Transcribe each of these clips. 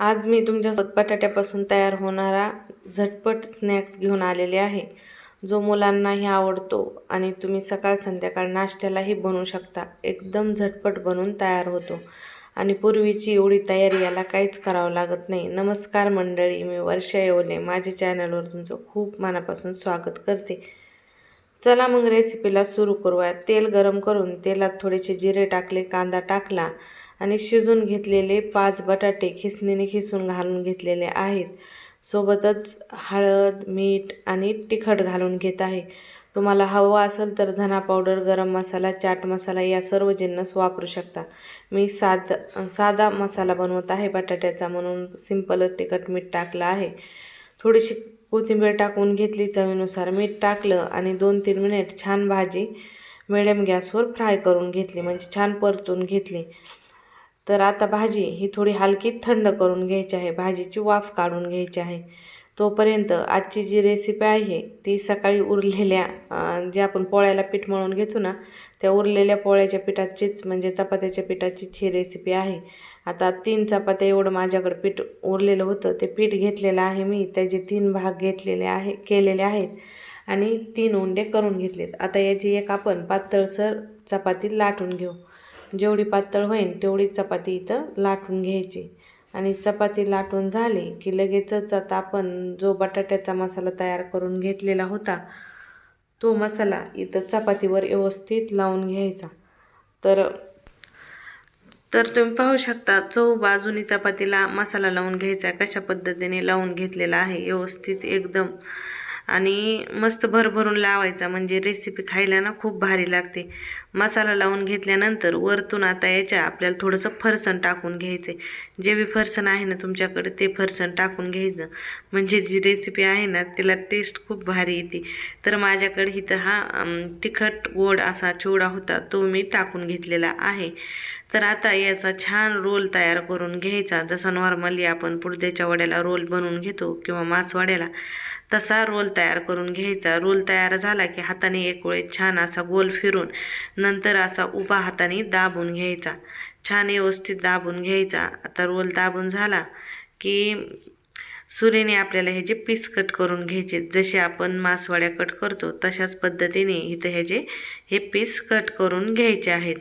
आज मी तुमच्यासोबत बटाट्यापासून तयार होणारा झटपट स्नॅक्स घेऊन आलेले आहे. जो मुलांनाही आवडतो आणि तुम्ही सकाळ संध्याकाळ नाश्त्यालाही बनवू शकता. एकदम झटपट बनवून तयार होतो. आणि पूर्वीची एवढी तयारी याला काहीच करावं लागत नाही. नमस्कार मंडळी मी वर्षा येवले. माझ्या चॅनलवर तुमचं खूप मनापासून स्वागत करते. चला मग रेसिपीला सुरू करूया. तेल गरम करून तेलात थोडेसे जिरे टाकले कांदा टाकला आणि शिजून घेतलेले पाच बटाटे खिसणीने खिसून घालून घेतलेले आहेत. सोबतच हळद मीठ आणि तिखट घालून घेत आहे. तुम्हाला हवं असेल तर धना पावडर गरम मसाला चाट मसाला या सर्व जिन्नस वापरू शकता. मी साध साधा मसाला बनवत आहे बटाट्याचा म्हणून सिंपलच तिखट मीठ टाकलं आहे. थोडीशी कोथिंबीर टाकून घेतली चवीनुसार मीठ टाकलं आणि दोन तीन मिनिट छान भाजी मिडियम गॅसवर फ्राय करून घेतली. म्हणजे छान परतून घेतली. तर आता भाजी ही थोडी हलकी थंड करून घ्यायची आहे. भाजीची वाफ काढून घ्यायची आहे. तोपर्यंत आजची जी रेसिपी आहे ती सकाळी उरलेल्या जे आपण पोळ्याला पीठ मळून घेतो ना त्या उरलेल्या पोळ्याच्या पिठाचीच म्हणजे चपात्याच्या पिठाचीच ही रेसिपी आहे. आता तीन चपात्या एवढं माझ्याकडे पीठ उरलेलं होतं. ते पीठ घेतलेलं आहे मी. त्याचे तीन भाग घेतलेले आहे केलेले आहेत आणि तीन उंडे करून घेतलेत. आता याची एक आपण पातळसर चपाती लाटून घेऊ. जेवढी पातळ होईल तेवढी चपाती इथं लाटून घ्यायची. आणि चपाती लाटून झाली की लगेचच आता आपण जो बटाट्याचा मसाला तयार करून घेतलेला होता तो मसाला इथं चपातीवर व्यवस्थित लावून घ्यायचा. तर तर तुम्ही पाहू शकता चौ बाजूनी चपातीला मसाला लावून घ्यायचा कशा पद्धतीने लावून घेतलेला आहे व्यवस्थित एकदम आणि मस्त भरभरून लावायचा. म्हणजे रेसिपी खायला ना खूप भारी लागते. मसाला लावून घेतल्यानंतर वरतून आता याच्या आपल्याला थोडंसं फरसण टाकून घ्यायचं आहे जे बी फरसण आहे ना तुमच्याकडे ते फरसण टाकून घ्यायचं. म्हणजे जी रेसिपी आहे ना तिला टेस्ट खूप भारी येते. तर माझ्याकडे इथं हा तिखट गोड असा चिवडा होता तो मी टाकून घेतलेला आहे. तर आता याचा छान रोल तयार करून घ्यायचा. जसा नॉर्मली आपण पुडद्याच्या वड्याला रोल बनवून घेतो किंवा मासवड्याला तसा रोल तयार करून घ्यायचा. रोल तयार झाला की हाताने एक वेळेस छान असा गोल फिरून नंतर असा उभा हाताने दाबून घ्यायचा. छान व्यवस्थित दाबून घ्यायचा. आता रोल दाबून झाला की सुरीने आपल्याला ह्याचे पीस कट करून घ्यायचे जसे आपण मासवाड्या कट करतो तशाच पद्धतीने इथं ह्याचे हे पीस कट करून घ्यायचे आहेत.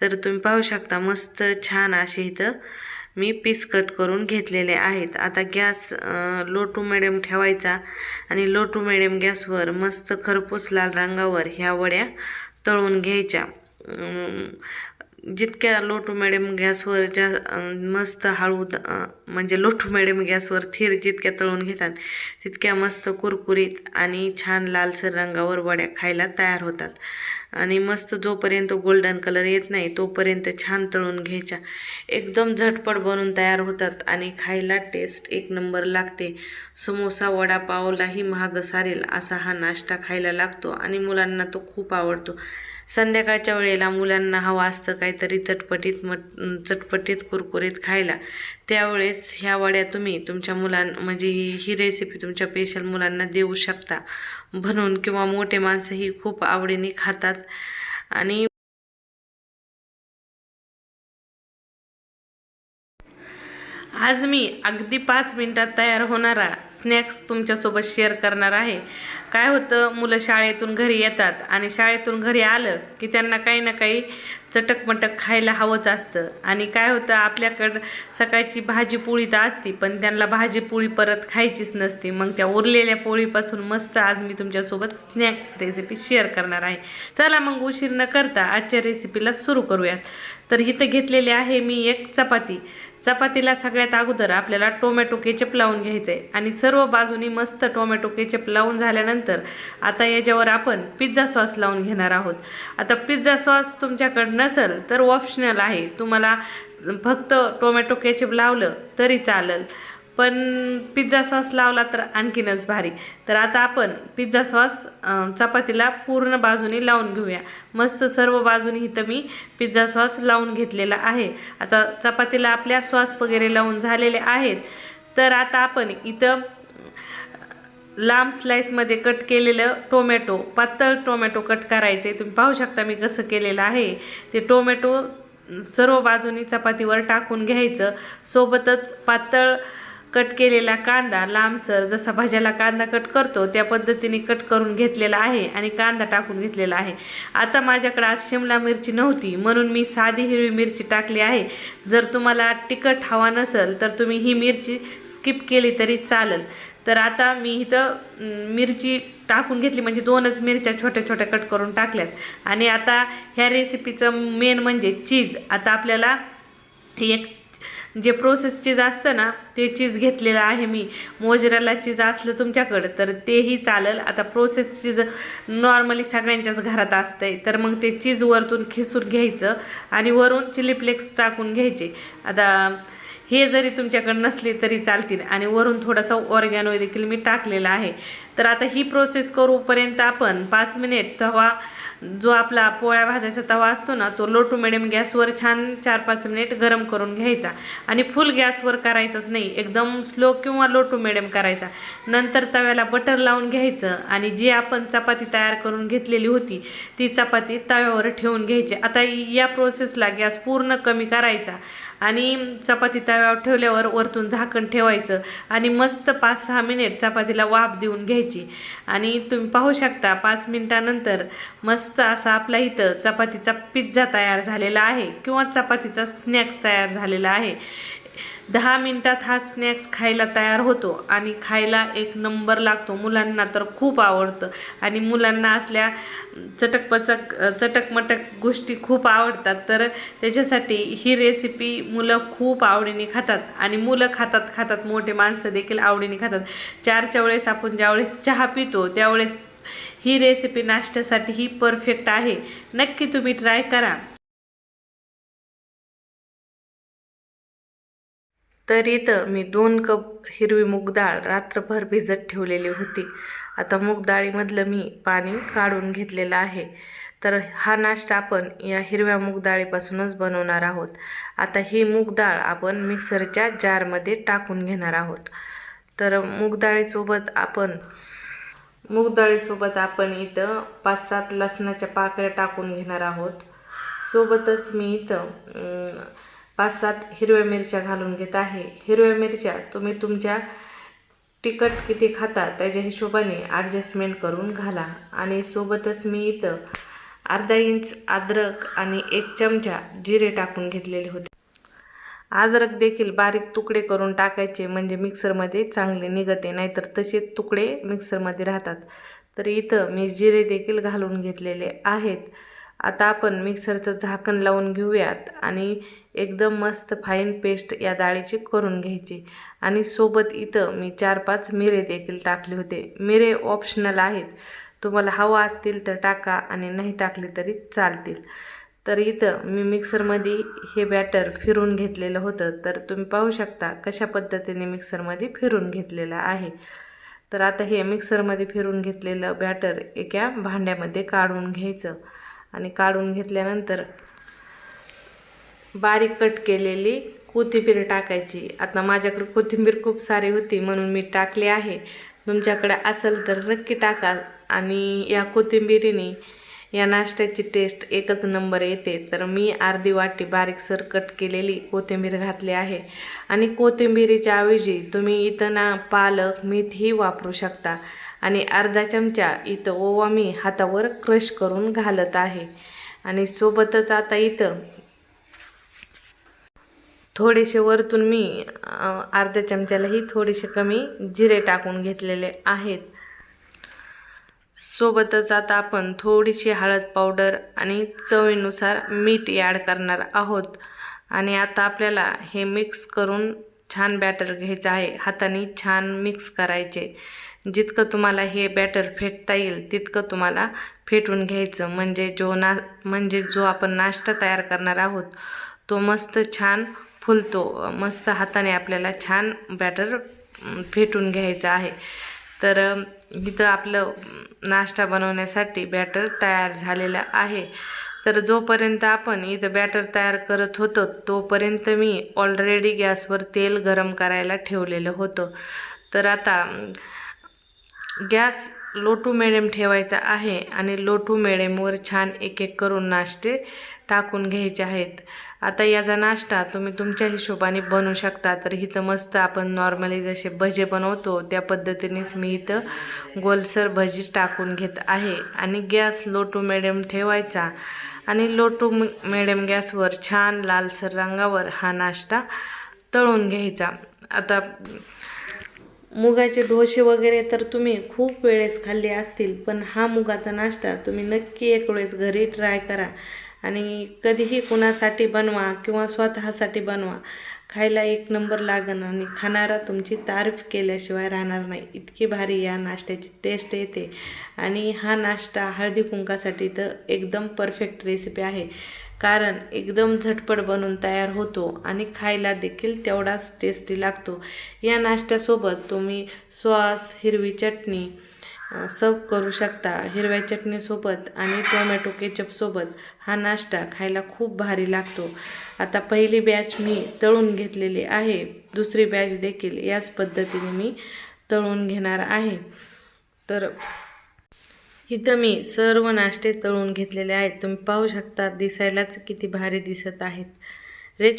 तर तुम्ही पाहू शकता मस्त छान असे इथं मी पीस कट करून घेतलेले आहेत. आता गॅस लो टू मिडियम ठेवायचा आणि लो टू मिडियम गॅसवर मस्त खरपूस लाल रंगावर ह्या वड्या तळून घ्यायच्या. जितक्या लो टू मिडियम गॅसवर ज्या मस्त हळू म्हणजे लो टू मिडियम गॅसवर थीर जितक्या तळून घेतात तितक्या मस्त कुरकुरीत आणि छान लालसर रंगावर वड्या खायला तयार होतात. आणि मस्त जोपर्यंत गोल्डन कलर येत नाही तोपर्यंत छान तळून घ्यायच्या. एकदम झटपट बनून तयार होतात आणि खायला टेस्ट एक नंबर लागते. समोसा वडापावलाही महाग सारेल असा हा नाश्ता खायला लागतो आणि मुलांना तो खूप आवडतो. संध्याकाळच्या वेळेला मुलांना हवा असतं काहीतरी चटपटीत मट चटपटीत कुरकुरीत खायला. त्यावेळेस ह्या वड्या तुम्ही तुमच्या मुलां म्हणजे ही रेसिपी तुमच्या स्पेशल मुलांना देऊ शकता. बनवून किंवा मोठे माणसंही खूप आवडीने खातात. आणि आज मी अगदी पाच मिनटात तयार होणारा स्नॅक्स तुमच्यासोबत शेअर करणार आहे. काय होतं मुलं शाळेतून घरी येतात आणि शाळेतून घरी आलं की त्यांना काही ना काही चटकमटक खायला हवंच असतं. आणि काय होतं आपल्याकडं सकाळची भाजी पोळी तर असती पण त्यांना भाजी पोळी परत खायचीच नसती. मग त्या उरलेल्या पोळीपासून मस्त आज मी तुमच्यासोबत स्नॅक्स रेसिपी शेअर करणार आहे. चला मग उशीर न करता आजच्या रेसिपीला सुरू करूयात. तर इथं घेतलेली आहे मी एक चपाती. चपातीला सगळ्यात अगोदर आपल्याला टोमॅटो केचप लावून घ्यायचं आहे आणि सर्व बाजूनी मस्त टोमॅटो केचप लावून झाल्यानंतर आता याच्यावर आपण पिझ्झा सॉस लावून घेणार आहोत. आता पिझ्झा सॉस तुमच्याकडं नसेल तर ऑप्शनल आहे. तुम्हाला फक्त टोमॅटो केचप लावलं तरी चालेल. पण पिझ्झा सॉस लावला तर आणखीनच भारी. तर आता आपण पिझ्झा सॉस चपातीला पूर्ण बाजूनी लावून घेऊया. मस्त सर्व बाजूनी इथं मी पिझ्झा सॉस लावून घेतलेला आहे. आता चपातीला आपल्या सॉस वगैरे लावून झालेले आहेत. तर आता आपण इथं लांब स्लाईसमध्ये कट केलेलं टोमॅटो पातळ टोमॅटो कट करायचे तुम्ही पाहू शकता मी कसं केलेलं आहे. ते टोमॅटो सर्व बाजूनी चपातीवर टाकून घ्यायचं. सोबतच पातळ कट केलेला कांदा लांबसर जसा भाज्याला कांदा कट करतो त्या पद्धतीने कट करून घेतलेला आहे आणि कांदा टाकून घेतलेला आहे. आता माझ्याकडे आज शिमला मिरची नव्हती म्हणून मी साधी हिरवी मिरची टाकली आहे. जर तुम्हाला तिखट हवा नसेल तर तुम्ही ही मिरची स्किप केली तरी चालेल. तर आता मी इथं मिरची टाकून घेतली म्हणजे दोनच मिरच्या छोट्या छोट्या कट करून टाकल्यात. आणि आता ह्या रेसिपीचं मेन म्हणजे चीज आता आपल्याला एक जे प्रोसेस चीज असतं ना ते चीज घेतलेलं आहे मी. मोजराला चीज असलं तुमच्याकडं तर तेही चालेल. आता प्रोसेस चीज नॉर्मली सगळ्यांच्याच घरात असतंय. तर मग ते चीज वरतून खिसून घ्यायचं आणि वरून चिली फ्लेक्स टाकून घ्यायचे. आता हे जरी तुमच्याकडे नसले तरी चालतील. आणि वरून थोडासा ऑर्गॅनो देखील मी टाकलेला आहे. तर आता ही प्रोसेस करूपर्यंत आपण पाच मिनिट तवा जो आपला पोळ्या भाजायचा तवा असतो ना तो लो टू मिडियम गॅसवर छान चार पाच मिनिट गरम करून घ्यायचा. आणि फुल गॅसवर करायचंच नाही एकदम स्लो किंवा लो टू मिडियम करायचा. नंतर तव्याला बटर लावून घ्यायचं आणि जी आपण चपाती तयार करून घेतलेली होती ती चपाती तव्यावर ठेवून घ्यायची. आता या प्रोसेसला गॅस पूर्ण कमी करायचा. आणि चपाती तव्यावर ठेवल्यावर वरतून झाकण ठेवायचं आणि मस्त पाच सहा मिनिट चपातीला वाफ देऊन घ्यायची. आणि तुम्ही पाहू शकता पाच मिनिटानंतर मस्त असा आपला इथं चपातीचा पिझ्झा तयार झालेला आहे किंवा चपातीचा स्नॅक्स तयार झालेला आहे. दहा मिनटात हा स्नॅक्स खायला तयार होतो आणि खायला एक नंबर लागतो. मुलांना तर खूप आवडतं. आणि मुलांना असल्या चटकपचक चटकमटक गोष्टी खूप आवडतात. तर त्याच्यासाठी ही रेसिपी मुलं खूप आवडीने खातात. आणि मुलं खातात खातात मोठे माणसं देखील आवडीने खातात. चारच्या वेळेस आपण ज्यावेळेस चहा पितो त्यावेळेस ही रेसिपी नाश्त्यासाठी ही परफेक्ट आहे. नक्की तुम्ही ट्राय करा. तर इथं मी दोन कप हिरवी मूग डाळ रात्रभर भिजत ठेवलेली होती. आता मूग डाळीमधलं मी पाणी काढून घेतलेलं आहे. तर हा नाश्ता आपण या हिरव्या मूग डाळीपासूनच बनवणार आहोत. आता ही मूग डाळ आपण मिक्सरच्या जारमध्ये टाकून घेणार आहोत. तर मूग डाळीसोबत आपण मूग डाळीसोबत आपण इथं पाच सात लसणाच्या पाकळ्या टाकून घेणार आहोत. सोबतच मी इथं पाच सात हिरव्या मिरच्या घालून घेत आहे. हिरव्या मिरच्या तुम्ही तुमच्या तिखट किती खाता त्याच्या हिशोबाने ॲडजस्टमेंट करून घाला. आणि सोबतच मी इथं अर्धा इंच अद्रक आणि एक चमचा जिरे टाकून घेतलेले होते. अद्रक देखील बारीक तुकडे करून टाकायचे म्हणजे मिक्सरमध्ये चांगले निघते नाहीतर तसे तुकडे मिक्सरमध्ये राहतात. तर इथं मी जिरे देखील घालून घेतलेले आहेत. आता आपण मिक्सरचं झाकण लावून घेऊयात आणि एकदम मस्त फाईन पेस्ट या डाळीची करून घ्यायची. आणि सोबत इथं मी चार पाच मिरे देखील टाकले होते. मिरे ऑप्शनल आहेत. तुम्हाला हवा असतील तर टाका आणि नाही टाकले तरी चालतील. तर इथं मी मिक्सरमध्ये हे बॅटर फिरून घेतलेलं होतं. तर तुम्ही पाहू शकता कशा पद्धतीने मिक्सरमध्ये फिरून घेतलेलं आहे. तर आता हे मिक्सरमध्ये फिरून घेतलेलं बॅटर एका भांड्यामध्ये काढून घ्यायचं. आणि काढून घेतल्यानंतर बारीक कट केलेली कोथिंबीर टाकायची. आता माझ्याकडे कोथिंबीर खूप सारी होती म्हणून मी टाकली आहे. तुमच्याकडे असेल तर नक्की टाका आणि या कोथिंबीरीने या नाश्त्याची टेस्ट एकच नंबर येते. तर मी अर्धी वाटी बारीकसर कट केलेली कोथिंबीर घातली आहे. आणि कोथिंबिरीच्या ऐवजी तुम्ही इथं ना पालक मेथी वापरू शकता. आणि अर्धा चमचा इथं ओवा मी हातावर क्रश करून घालत आहे. आणि सोबतच आता इथं थोडेसे वरतून मी अर्ध्या चमच्यालाही थोडेसे कमी जिरे टाकून घेतलेले आहेत. सोबतच आता आपण थोडीशी हळद पावडर आणि चवीनुसार मीठ ॲड करणार आहोत. आणि आता आपल्याला हे मिक्स करून छान बॅटर घ्यायचं आहे. हाताने छान मिक्स करायचे. जितकं तुम्हाला हे बॅटर फेटता येईल तितकं तुम्हाला फेटून घ्यायचं. म्हणजे जो ना म्हणजे जो आपण नाश्ता तयार करणार आहोत तो मस्त छान फुलतो. मस्त हाताने आपल्याला छान बॅटर फेटून घ्यायचं आहे. तर इथं आपलं नाश्ता बनवण्यासाठी बॅटर तयार झालेलं आहे. तर जोपर्यंत आपण इथं बॅटर तयार करत होतो तोपर्यंत मी ऑलरेडी गॅसवर तेल गरम करायला ठेवलेलं होतं. तर आता गॅस लो टू मिडियम ठेवायचा आहे आणि लो टू मिडियमवर छान एक एक करून नाश्ते टाकून घ्यायचे आहेत. आता याचा नाश्ता तुम्ही तुमच्या हिशोबाने बनवू शकता. तर इथं मस्त आपण नॉर्मली जसे भजे बनवतो त्या पद्धतीनेच मी इथं गोलसर भजी टाकून घेत आहे. आणि गॅस लो टू मिडियम ठेवायचा. आणि लो टू मिडियम गॅसवर छान लालसर रंगावर हा नाश्ता तळून घ्यायचा. आता मुगाचे डोसे वगैरे तर तुम्ही खूप वेळेस खाल्ले असतील पण हा मुगाचा नाश्ता तुम्ही नक्की एक वेळेस घरी ट्राय करा. आणि कधीही कुणासाठी बनवा किंवा स्वतःसाठी बनवा खायला एक नंबर लागन आणि खाणारा तुमची तारीफ केल्याशिवाय राहणार नाही. इतकी भारी या नाश्त्याची टेस्ट येते. आणि हा नाश्ता हळदी कुंकासाठी तर एकदम परफेक्ट रेसिपी आहे. कारण एकदम झटपट बनून तयार होतो आणि खायला देखील तेवढाच टेस्टी लागतो. या नाश्त्यासोबत तुम्ही सॉस हिरवी चटणी सर्व करू शकता. हिरव्या चटणीसोबत आणि टोमॅटो केचपसोबत हा नाश्ता खायला खूप भारी लागतो. आता पहिली बॅच मी तळून घेतलेली आहे. दुसरी बॅच देखील याच पद्धतीने मी तळून घेणार आहे. तर इथं मी सर्व नाश्ते तळून घेतलेले आहेत. तुम्ही पाहू शकता दिसायलाच किती भारी दिसत आहेत. रे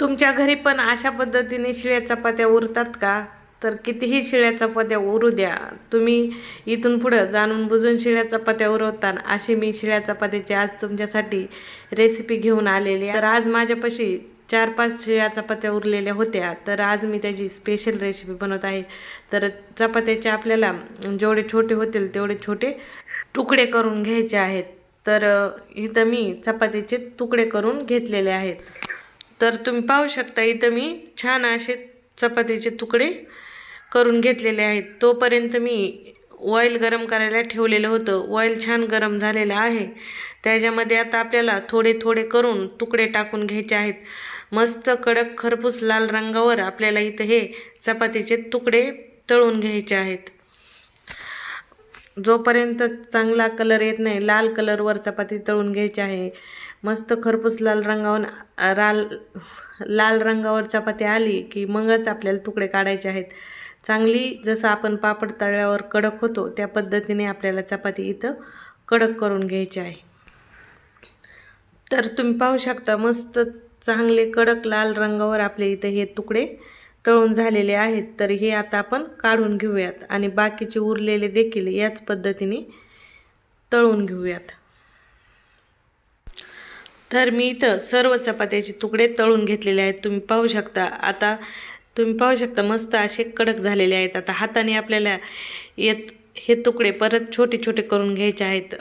तुमच्या घरी पण अशा पद्धतीने शिळ्या चपात्या उरतात का? तर कितीही शिळ्या चपात्या उरू द्या. तुम्ही इथून पुढं जाणून बुजून शिळ्या चपात्या उरवता अशी मी शिळ्या चपात्याची आज तुमच्यासाठी रेसिपी घेऊन आलेली तर आज माझ्यापाशी चार पाच शिळ्या चपात्या उरलेल्या होत्या. तर आज मी त्याची स्पेशल रेसिपी बनवत आहे. तर चपात्याचे आपल्याला जेवढे छोटे होतील तेवढे छोटे तुकडे करून घ्यायचे आहेत. तर इथं मी चपातीचे तुकडे करून घेतलेले आहेत. तर तुम्ही पाहू शकता इथं मी छान असे चपातीचे तुकडे करून घेतलेले आहेत. तोपर्यंत मी ऑइल गरम करायला ठेवलेलं होतं. ऑइल छान गरम झालेलं आहे. त्याच्यामध्ये आता आपल्याला थोडे थोडे करून तुकडे टाकून घ्यायचे आहेत. मस्त कडक खरपूस लाल रंगावर आपल्याला इथं हे चपातीचे तुकडे तळून घ्यायचे आहेत. जोपर्यंत चांगला कलर येत नाही लाल कलरवर चपाती तळून घ्यायची आहे. मस्त खरपूस लाल रंगावर लाल लाल रंगावर चपाती आली की मगच आपल्याला तुकडे काढायचे आहेत. चांगली जसं आपण पापड तळल्यावर कडक होतो त्या पद्धतीने आपल्याला चपाती इथं कडक करून घ्यायची आहे. तर तुम्ही पाहू शकता मस्त चांगले कडक लाल रंगावर आपले इथं हे तुकडे तळून झालेले आहेत. तर हे आता आपण काढून घेऊयात आणि बाकीचे उरलेले देखील याच पद्धतीने तळून घेऊयात. तर मी इथं सर्व चपात्याचे तुकडे तळून घेतलेले आहेत. तुम्ही पाहू शकता आता तुम्ही पाहू शकता मस्त असे कडक झालेले आहेत. आता हाताने आपल्याला येत हे तुकडे परत छोटे छोटे करून घ्यायचे आहेत.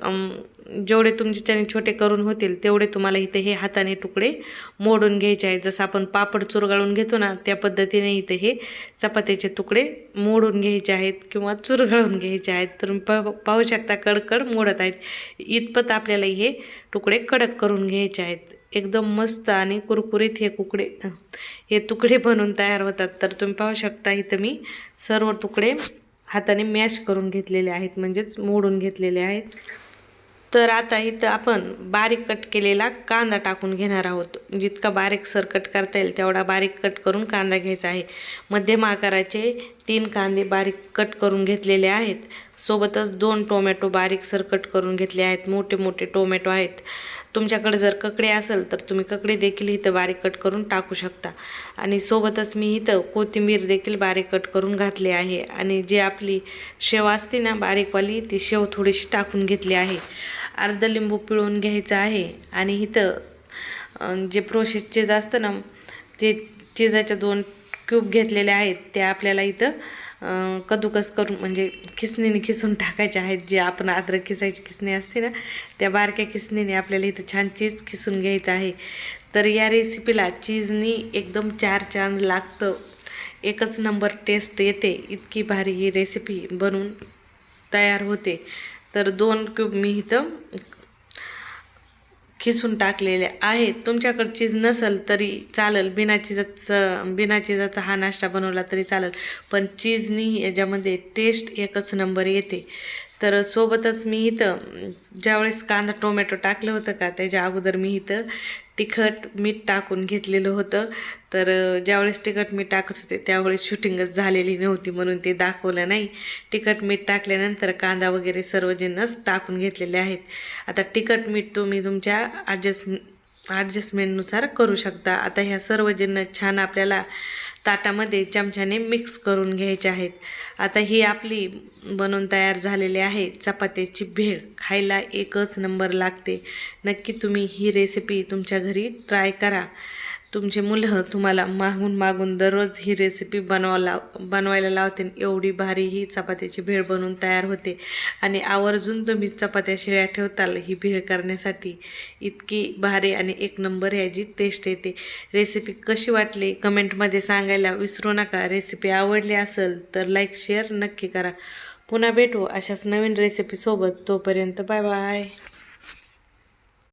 जेवढे तुमच्याने छोटे करून होतील तेवढे तुम्हाला इथे हे हाताने तुकडे मोडून घ्यायचे आहेत. जसं आपण पापड चुरगाळून घेतो ना त्या पद्धतीने इथे हे चपात्याचे तुकडे मोडून घ्यायचे आहेत किंवा चुरगाळून घ्यायचे आहेत. तर पाहू शकता कडकड मोडत आहेत. इतपत आपल्याला हे तुकडे कडक करून घ्यायचे आहेत. एकदम मस्त आणि कुरकुरीत हे कुकडे हे तुकडे बनवून तयार होतात. तर तुम्ही पाहू शकता इथं मी सर्व तुकडे हाताने मॅश करून घेतलेले आहेत म्हणजेच मोडून घेतलेले आहेत. तर आता इथं आपण बारीक कट केलेला कांदा टाकून घेणार आहोत. जितका बारीक सर कट करता येईल तेवढा बारीक कट करून कांदा घ्यायचा आहे. मध्यम आकाराचे तीन कांदे बारीक कट करून घेतलेले आहेत. सोबतच दोन टोमॅटो बारीक सर कट करून घेतले आहेत. मोठे मोठे टोमॅटो आहेत. तुमच्याकडे जर ककडे असेल तर तुम्ही ककडे देखील इथं बारीक कट करून टाकू शकता. आणि सोबतच मी इथं कोथिंबीर देखील बारीक कट करून घातली आहे. आणि जे आपली शेव असते ना बारीकवाली ती शेव थोडीशी टाकून घेतली आहे. अर्ध लिंबू पिळून घ्यायचं आहे. आणि इथं जे प्रोसेस चीज असतं ना ते चिजाच्या दोन क्यूब घेतलेले आहेत. ते आपल्याला इथं कदुकस करून म्हणजे खिसणीने खिसून टाकायचे आहेत जे आपण अद्रक खिसायची खिसणी असते ना त्या बारक्या खिसणीने आपल्याला इथं छान चीज खिसून घ्यायचं आहे. तर या रेसिपीला चीजनी एकदम चार चांद लागतं. एकच नंबर टेस्ट येते इतकी भारी ही रेसिपी बनवून तयार होते. तर दोन क्यूब मी इथं खिसून टाकलेले आहेत. तुमच्याकडे चीज नसेल तरी चालेल. बिना चिजाचं बिना चिजाचा हा नाश्ता बनवला तरी चालेल. पण चीजनी याच्यामध्ये टेस्ट एकच नंबर येते. तर सोबतच मी इथं ज्यावेळेस कांदा टोमॅटो टाकलं होतं का त्याच्या अगोदर मी इथं तिखट मीठ टाकून घेतलेलं होतं. तर ज्यावेळेस तिखट मीठ टाकत होते त्यावेळेस शूटिंगच झालेली नव्हती म्हणून ते दाखवलं नाही. तिखट मीठ टाकल्यानंतर कांदा वगैरे सर्व जिन्नस टाकून घेतलेले आहेत. आता तिखट मीठ तुम्ही तुमच्या ॲडजस्ट ॲडजस्टमेंटनुसार करू शकता. आता ह्या सर्व जिन्नस छान आपल्याला ताटामध्ये चमच्याने मिक्स करून घ्यायचे आहेत. आता ही आपली बनवून तयार झालेली आहे. चपात्याची भेळ. खायला एकच नंबर लागते. नक्की तुम्ही ही रेसिपी तुमच्या घरी ट्राय करा. तुमचे मुलं तुम्हाला मागून मागून दररोज ही रेसिपी बनवा लाव बनवायला लावते. एवढी भारी ही चपात्याची भेळ बनवून तयार होते. आणि आवर्जून तुम्ही चपात्या शिळ्या ठेवताल ही भेळ करण्यासाठी. इतकी भारी आणि एक नंबर ह्याची टेस्ट येते. रेसिपी कशी वाटली? कमेंटमध्ये सांगायला विसरू नका. रेसिपी आवडली असेल तर लाईक शेअर नक्की करा. पुन्हा भेटू अशाच नवीन रेसिपीसोबत तोपर्यंत बाय बाय